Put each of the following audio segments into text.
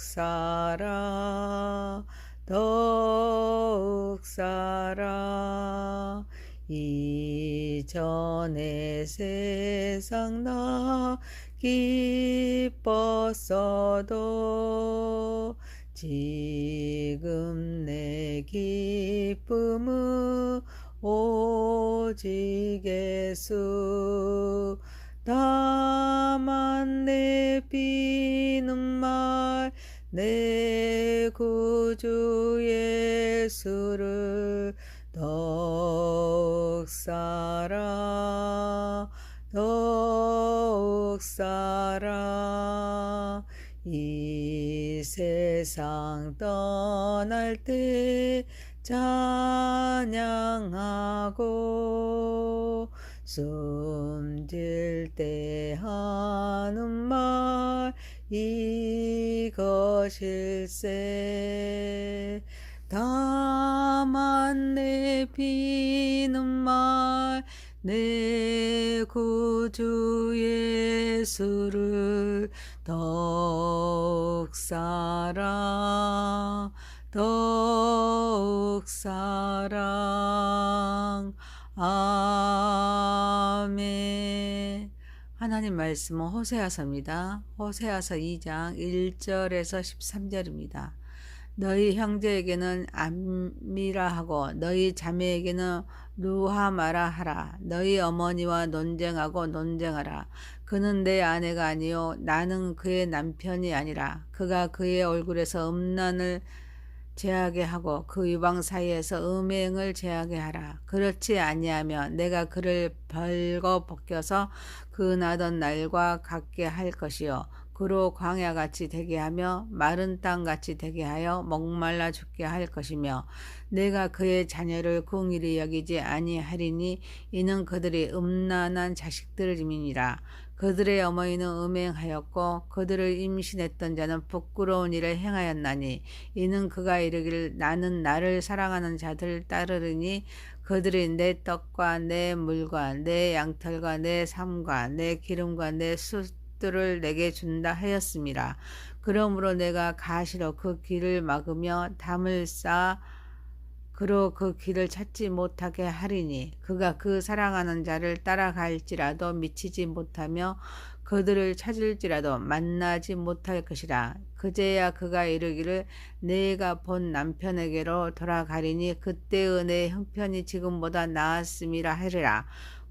사랑 더욱 사랑 이전에 세상 나 기뻤어도 지금 내 기쁨은 오직 예수. 다만 내 비는 말 내 구주 예수를 더욱 사랑 더욱 사랑 이 세상 떠날 때 찬양하고 숨질 때 하는 말 이것일세. 다만 내 비는 말 내 구주 예수를 더욱 사랑 더욱 사랑 아 하나님 말씀은 호세아서입니다. 호세아서 2장 1절에서 13절입니다. 너희 형제에게는 암미라 하고 너희 자매에게는 루하마라 하라. 너희 어머니와 논쟁하고 논쟁하라. 그는 내 아내가 아니요 나는 그의 남편이 아니라 그가 그의 얼굴에서 음란을 제하게 하고 그 유방 사이에서 음행을 제하게 하라. 그렇지 아니하면 내가 그를 벌거 벗겨서 그 나던 날과 같게 할 것이요. 그로 광야같이 되게 하며 마른 땅같이 되게 하여 목말라 죽게 할 것이며 내가 그의 자녀를 궁일이 여기지 아니하리니 이는 그들이 음란한 자식들임이니라. 그들의 어머니는 음행하였고 그들을 임신했던 자는 부끄러운 일을 행하였나니 이는 그가 이르기를 나는 나를 사랑하는 자들을 따르리니 그들이 내 떡과 내 물과 내 양털과 내 삶과 내 기름과 내 숯들을 내게 준다 하였습니다. 그러므로 내가 가시로 그 길을 막으며 담을 쌓아 그로 그 길을 찾지 못하게 하리니 그가 그 사랑하는 자를 따라갈지라도 미치지 못하며 그들을 찾을지라도 만나지 못할 것이라. 그제야 그가 이르기를 내가 본 남편에게로 돌아가리니 그때의 내 형편이 지금보다 나았음이라 하리라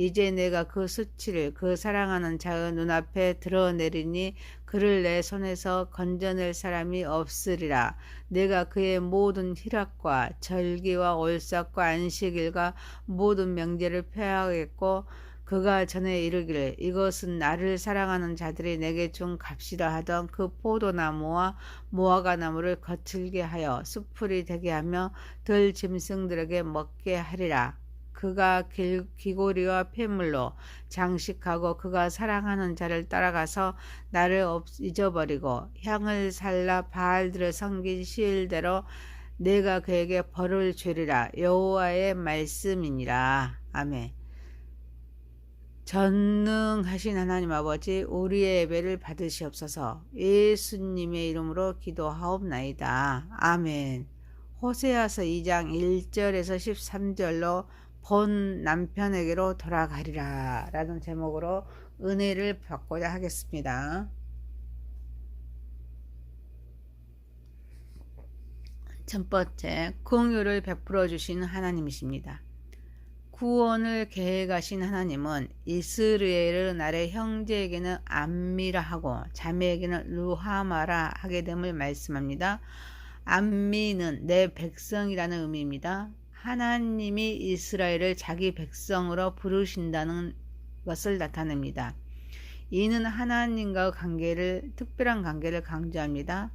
이제 내가 그 수치를 그 사랑하는 자의 눈앞에 드러내리니 그를 내 손에서 건져낼 사람이 없으리라. 내가 그의 모든 희락과 절기와 올삭과 안식일과 모든 명제를 폐하겠고 그가 전에 이르기를 이것은 나를 사랑하는 자들이 내게 준 값이라 하던 그 포도나무와 무화과 나무를 거칠게 하여 수풀이 되게 하며 들 짐승들에게 먹게 하리라. 그가 길, 귀고리와 폐물로 장식하고 그가 사랑하는 자를 따라가서 나를 없, 잊어버리고 향을 살라 바알들을 섬긴 시일대로 내가 그에게 벌을 주리라 여호와의 말씀이니라 아멘. 전능하신 하나님 아버지 우리의 예배를 받으시옵소서 예수님의 이름으로 기도하옵나이다. 아멘. 호세아서 2장 1절에서 13절로 본 남편에게로 돌아가리라 라는 제목으로 은혜를 받고자 하겠습니다. 첫 번째, 공유를 베풀어 주신 하나님이십니다. 구원을 계획하신 하나님은 이스라엘을 나의 형제에게는 암미라 하고 자매에게는 루하마라 하게 됨을 말씀합니다. 암미는 내 백성이라는 의미입니다. 하나님이 이스라엘을 자기 백성으로 부르신다는 것을 나타냅니다. 이는 하나님과 관계를 특별한 관계를 강조합니다.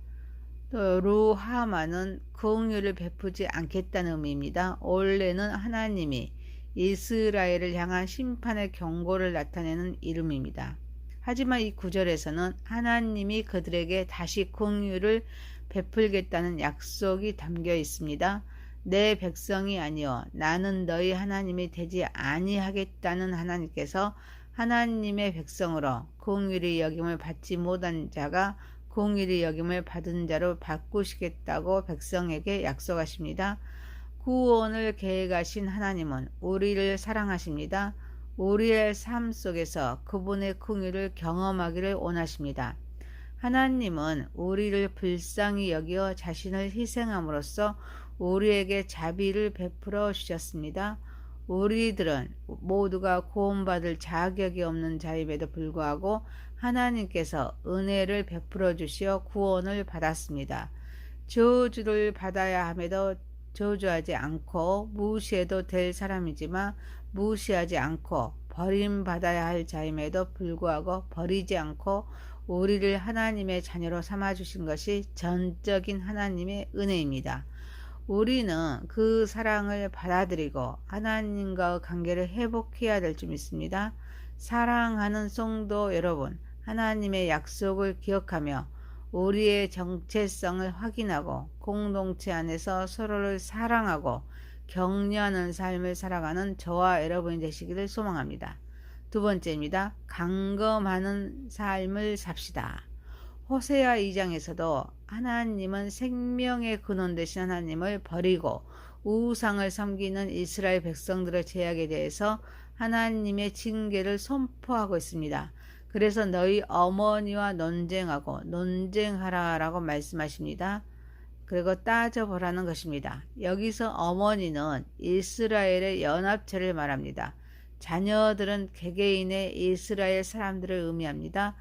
또 루하마는 공유를 베푸지 않겠다는 의미입니다. 원래는 하나님이 이스라엘을 향한 심판의 경고를 나타내는 이름입니다. 하지만 이 구절에서는 하나님이 그들에게 다시 공유를 베풀겠다는 약속이 담겨 있습니다. 내 백성이 아니여 나는 너희 하나님이 되지 아니하겠다는 하나님께서 하나님의 백성으로 공유의 여김을 받지 못한 자가 공유의 여김을 받은 자로 바꾸시겠다고 백성에게 약속하십니다. 구원을 계획하신 하나님은 우리를 사랑하십니다. 우리의 삶 속에서 그분의 긍휼을 경험하기를 원하십니다. 하나님은 우리를 불쌍히 여겨 자신을 희생함으로써 우리에게 자비를 베풀어 주셨습니다. 우리들은 모두가 구원받을 자격이 없는 자임에도 불구하고 하나님께서 은혜를 베풀어 주시어 구원을 받았습니다. 저주를 받아야 함에도 저주하지 않고 무시해도 될 사람이지만 무시하지 않고 버림받아야 할 자임에도 불구하고 버리지 않고 우리를 하나님의 자녀로 삼아 주신 것이 전적인 하나님의 은혜입니다. 우리는 그 사랑을 받아들이고 하나님과 관계를 회복해야 될 줄 믿습니다. 사랑하는 성도 여러분, 하나님의 약속을 기억하며 우리의 정체성을 확인하고 공동체 안에서 서로를 사랑하고 격려하는 삶을 살아가는 저와 여러분이 되시기를 소망합니다. 두 번째입니다. 강검하는 삶을 삽시다. 호세아 2장에서도 하나님은 생명의 근원 되신 하나님을 버리고 우상을 섬기는 이스라엘 백성들의 제약에 대해서 하나님의 징계를 선포하고 있습니다. 그래서 너희 어머니와 논쟁하고 논쟁하라라고 말씀하십니다. 그리고 따져보라는 것입니다. 여기서 어머니는 이스라엘의 연합체를 말합니다. 자녀들은 개개인의 이스라엘 사람들을 의미합니다.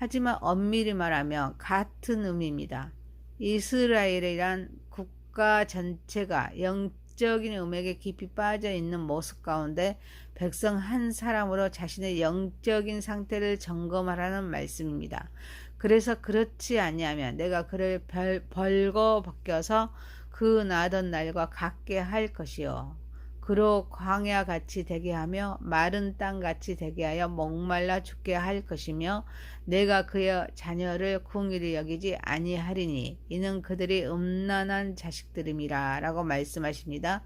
하지만 엄밀히 말하면 같은 의미입니다. 이스라엘이란 국가 전체가 영적인 음액에 깊이 빠져 있는 모습 가운데 백성 한 사람으로 자신의 영적인 상태를 점검하라는 말씀입니다. 그래서 그렇지 아니하면 내가 그를 벌, 벌거 벗겨서 그 나던 날과 같게 할 것이요. 그로 광야 같이 되게 하며 마른 땅 같이 되게 하여 목말라 죽게 할 것이며 내가 그의 자녀를 궁일히 여기지 아니하리니 이는 그들이 음란한 자식들임이라라고 말씀하십니다.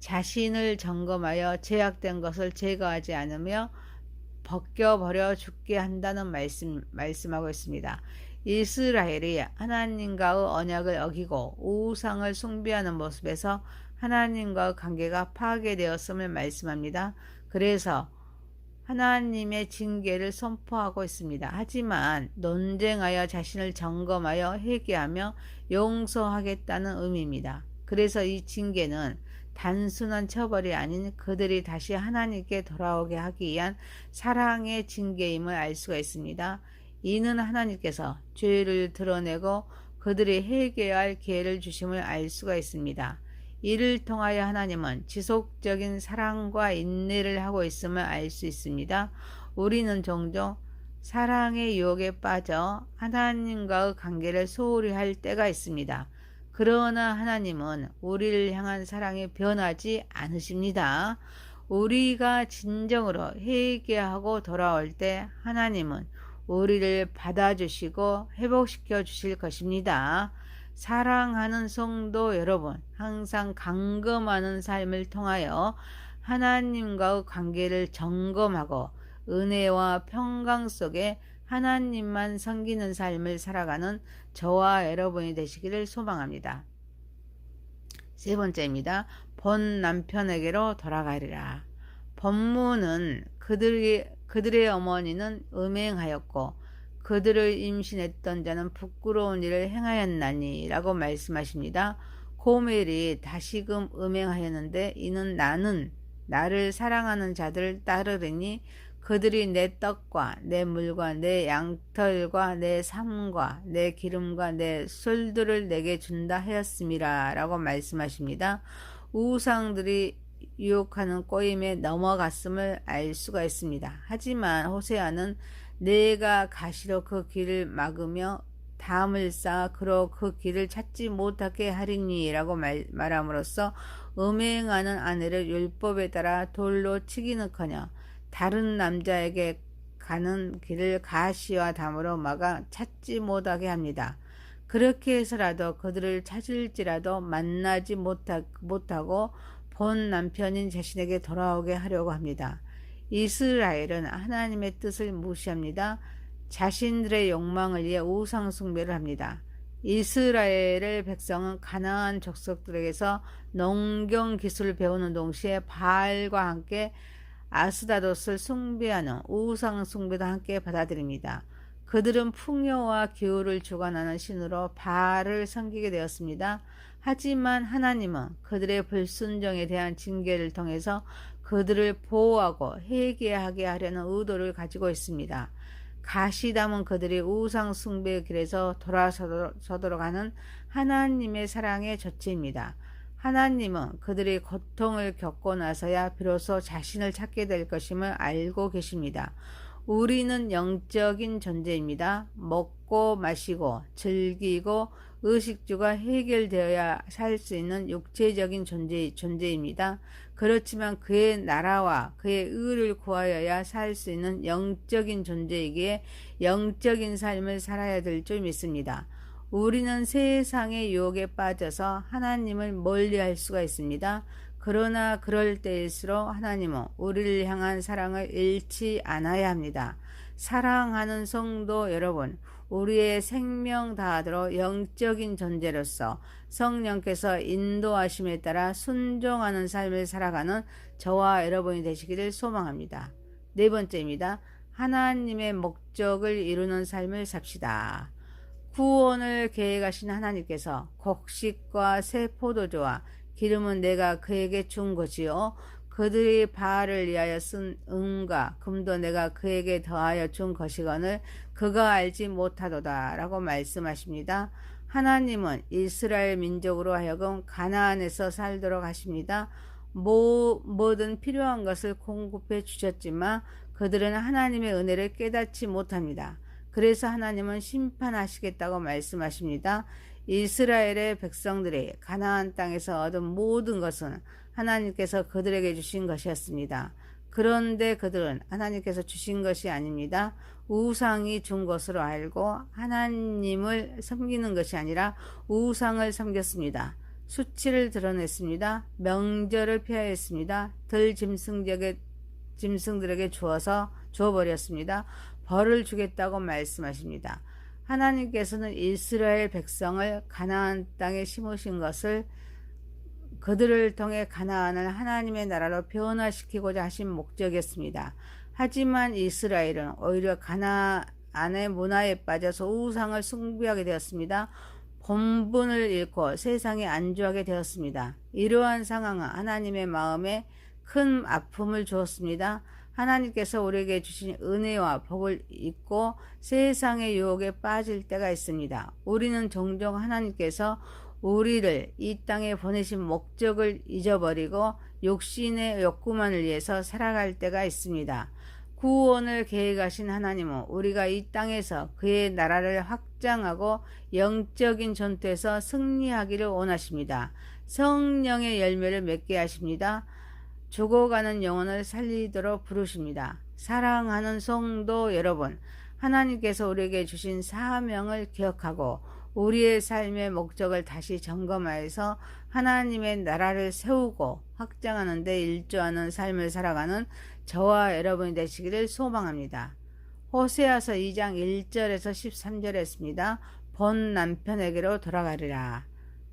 자신을 점검하여 제약된 것을 제거하지 않으며 벗겨버려 죽게 한다는 말씀, 말씀하고 있습니다. 이스라엘이 하나님과의 언약을 어기고 우상을 숭배하는 모습에서 하나님과의 관계가 파괴되었음을 말씀합니다. 그래서 하나님의 징계를 선포하고 있습니다. 하지만 논쟁하여 자신을 점검하여 회개하며 용서하겠다는 의미입니다. 그래서 이 징계는 단순한 처벌이 아닌 그들이 다시 하나님께 돌아오게 하기 위한 사랑의 징계임을 알 수가 있습니다. 이는 하나님께서 죄를 드러내고 그들이 회개할 기회를 주심을 알 수가 있습니다. 이를 통하여 하나님은 지속적인 사랑과 인내를 하고 있음을 알 수 있습니다. 우리는 종종 사랑의 유혹에 빠져 하나님과의 관계를 소홀히 할 때가 있습니다. 그러나 하나님은 우리를 향한 사랑이 변하지 않으십니다. 우리가 진정으로 회개하고 돌아올 때 하나님은 우리를 받아주시고 회복시켜 주실 것입니다. 사랑하는 성도 여러분, 항상 강금하는 삶을 통하여 하나님과의 관계를 점검하고 은혜와 평강 속에 하나님만 섬기는 삶을 살아가는 저와 여러분이 되시기를 소망합니다. 세 번째입니다. 본 남편에게로 돌아가리라. 본문은 그들이, 그들의 어머니는 음행하였고 그들을 임신했던 자는 부끄러운 일을 행하였나니 라고 말씀하십니다. 고멜이 다시금 음행하였는데 이는 나는 나를 사랑하는 자들을 따르리니 그들이 내 떡과 내 물과 내 양털과 내 삶과 내 기름과 내 술들을 내게 준다 하였음이라 라고 말씀하십니다. 우상들이 유혹하는 꼬임에 넘어갔음을 알 수가 있습니다. 하지만 호세아는 내가 가시로 그 길을 막으며 담을 쌓아 그로 그 길을 찾지 못하게 하리니라고 말, 말함으로써 음행하는 아내를 율법에 따라 돌로 치기는커녕 다른 남자에게 가는 길을 가시와 담으로 막아 찾지 못하게 합니다. 그렇게 해서라도 그들을 찾을지라도 만나지 못하, 못하고 본 남편인 자신에게 돌아오게 하려고 합니다. 이스라엘은 하나님의 뜻을 무시합니다. 자신들의 욕망을 위해 우상 숭배를 합니다. 이스라엘의 백성은 가나안 족속들에게서 농경 기술을 배우는 동시에 바알과 함께 아스다롯을 숭배하는 우상 숭배도 함께 받아들입니다. 그들은 풍요와 기후를 주관하는 신으로 바알을 섬기게 되었습니다. 하지만 하나님은 그들의 불순종에 대한 징계를 통해서 그들을 보호하고 회개하게 하려는 의도를 가지고 있습니다. 가시 담은 그들이 우상 숭배의 길에서 돌아서도록 하는 하나님의 사랑의 조치입니다. 하나님은 그들이 고통을 겪고 나서야 비로소 자신을 찾게 될 것임을 알고 계십니다. 우리는 영적인 존재입니다. 먹고 마시고 즐기고 의식주가 해결되어야 살 수 있는 육체적인 존재, 존재입니다. 그렇지만 그의 나라와 그의 의를 구하여야 살 수 있는 영적인 존재이기에 영적인 삶을 살아야 될 줄 믿습니다. 우리는 세상의 유혹에 빠져서 하나님을 멀리할 수가 있습니다. 그러나 그럴 때일수록 하나님은 우리를 향한 사랑을 잃지 않아야 합니다. 사랑하는 성도 여러분, 우리의 생명 다하도록 영적인 존재로서 성령께서 인도하심에 따라 순종하는 삶을 살아가는 저와 여러분이 되시기를 소망합니다. 네 번째입니다. 하나님의 목적을 이루는 삶을 삽시다. 구원을 계획하신 하나님께서 곡식과 새 포도주와 기름은 내가 그에게 준 것이요 그들이 바알을 위하여 쓴 은과 금도 내가 그에게 더하여 준 것이거늘 그가 알지 못하도다 라고 말씀하십니다. 하나님은 이스라엘 민족으로 하여금 가나안에서 살도록 하십니다. 모, 모든 필요한 것을 공급해 주셨지만 그들은 하나님의 은혜를 깨닫지 못합니다. 그래서 하나님은 심판하시겠다고 말씀하십니다. 이스라엘의 백성들이 가나안 땅에서 얻은 모든 것은 하나님께서 그들에게 주신 것이었습니다. 그런데 그들은 하나님께서 주신 것이 아닙니다. 우상이 준 것으로 알고 하나님을 섬기는 것이 아니라 우상을 섬겼습니다. 수치를 드러냈습니다. 명절을 피하였습니다. 들 짐승들에게, 주어서 주어버렸습니다. 벌을 주겠다고 말씀하십니다. 하나님께서는 이스라엘 백성을 가나안 땅에 심으신 것을 그들을 통해 가나안을 하나님의 나라로 변화시키고자 하신 목적이었습니다. 하지만 이스라엘은 오히려 가나안의 문화에 빠져서 우상을 숭배하게 되었습니다. 본분을 잃고 세상에 안주하게 되었습니다. 이러한 상황은 하나님의 마음에 큰 아픔을 주었습니다. 하나님께서 우리에게 주신 은혜와 복을 잊고 세상의 유혹에 빠질 때가 있습니다. 우리는 종종 하나님께서 우리를 이 땅에 보내신 목적을 잊어버리고 욕심의 욕구만을 위해서 살아갈 때가 있습니다. 구원을 계획하신 하나님은 우리가 이 땅에서 그의 나라를 확장하고 영적인 전투에서 승리하기를 원하십니다. 성령의 열매를 맺게 하십니다. 죽어가는 영혼을 살리도록 부르십니다. 사랑하는 성도 여러분, 하나님께서 우리에게 주신 사명을 기억하고 우리의 삶의 목적을 다시 점검하여서 하나님의 나라를 세우고 확장하는 데 일조하는 삶을 살아가는 저와 여러분이 되시기를 소망합니다. 호세아서 2장 1절에서 13절에 했습니다. 본 남편에게로 돌아가리라.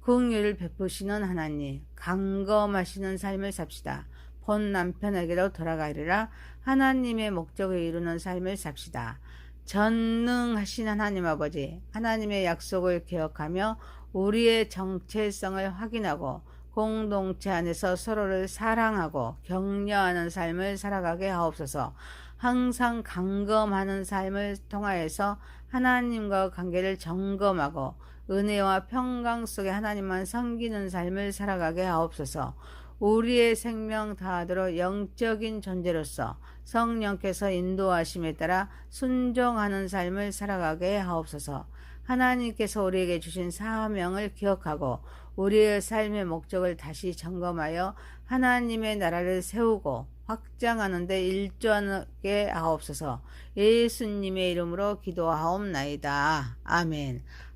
긍휼을 베푸시는 하나님, 강검하시는 삶을 삽시다. 본 남편에게로 돌아가리라. 하나님의 목적을 이루는 삶을 삽시다. 전능하신 하나님 아버지, 하나님의 약속을 기억하며 우리의 정체성을 확인하고 공동체 안에서 서로를 사랑하고 격려하는 삶을 살아가게 하옵소서. 항상 강검하는 삶을 통하여서 하나님과 관계를 점검하고 은혜와 평강 속에 하나님만 섬기는 삶을 살아가게 하옵소서. 우리의 생명 다하도록 영적인 존재로서 성령께서 인도하심에 따라 순종하는 삶을 살아가게 하옵소서. 하나님께서 우리에게 주신 사명을 기억하고 우리의 삶의 목적을 다시 점검하여 하나님의 나라를 세우고 확장하는 데 일조하게 하옵소서. 예수님의 이름으로 기도하옵나이다. 아멘.